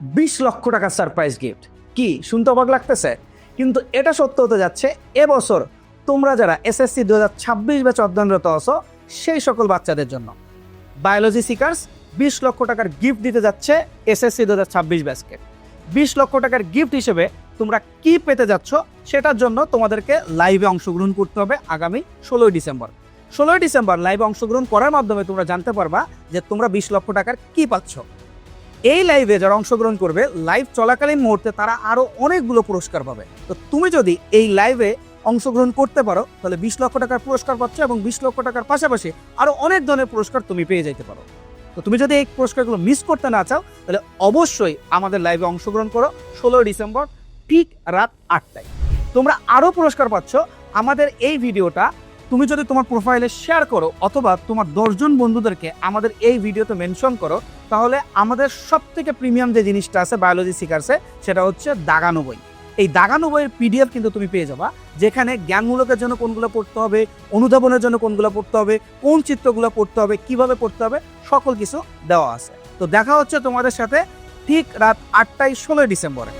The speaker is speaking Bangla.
বিশ লক্ষ টাকার সারপ্রাইজ গিফট কি, শুনতে অবাক লাগতেছে? কিন্তু এটা সত্য হতে যাচ্ছে, এবছর তোমরা যারা এসএসসি দু হাজার ছাব্বিশ ব্যাচ অধ্যয়নরত আছো, সেই সকল বাচ্চাদের জন্য। বায়োলজি সিকার্স বিশ লক্ষ টাকার গিফট দিতে যাচ্ছে এসএসসি দু হাজার ছাব্বিশ ব্যাচকে বিশ লক্ষ টাকার গিফট হিসেবে তোমরা কি পেতে যাচ্ছ, সেটার জন্য তোমাদেরকে লাইভে অংশগ্রহণ করতে হবে আগামী ষোলোই ডিসেম্বর। ষোলোই ডিসেম্বর লাইভে অংশগ্রহণ করার মাধ্যমে তোমরা জানতে পারবা যে তোমরা বিশ লক্ষ টাকার কি পাচ্ছ। এই লাইভে যারা অংশগ্রহণ করবে লাইভ চলাকালীন মুহূর্তে তারা আরও অনেকগুলো পুরস্কার পাবে। তো তুমি যদি এই লাইভে অংশগ্রহণ করতে পারো, তাহলে বিশ লক্ষ টাকার পুরস্কার পাচ্ছ এবং বিশ লক্ষ টাকার পাশাপাশি আরও অনেক ধরনের পুরস্কার তুমি পেয়ে যেতে পারো। তো তুমি যদি এই পুরস্কারগুলো মিস করতে না চাও, তাহলে অবশ্যই আমাদের লাইভে অংশগ্রহণ করো ষোলোই ডিসেম্বর, ঠিক রাত আটটায়। তোমরা আরও পুরস্কার পাচ্ছ। আমাদের এই ভিডিওটা তুমি যদি তোমার প্রোফাইলে শেয়ার করো অথবা তোমার দশজন বন্ধুদেরকে আমাদের এই ভিডিওতে মেনশন করো, তাহলে আমাদের সব থেকে প্রিমিয়াম যে জিনিসটা আছে বায়োলজি শিকারসে সেটা হচ্ছে দাগানো বই। এই দাগানো বইয়ের পিডিএফ কিন্তু তুমি পেয়ে যাবা, যেখানে জ্ঞানমূলকের জন্য কোনগুলো পড়তে হবে, অনুধাবনের জন্য কোনগুলো পড়তে হবে, কোন চিত্রগুলো পড়তে হবে, কীভাবে পড়তে হবে, সকল কিছু দেওয়া আছে। তো দেখা হচ্ছে তোমাদের সাথে ঠিক রাত আটটায় ষোলোই ডিসেম্বরে।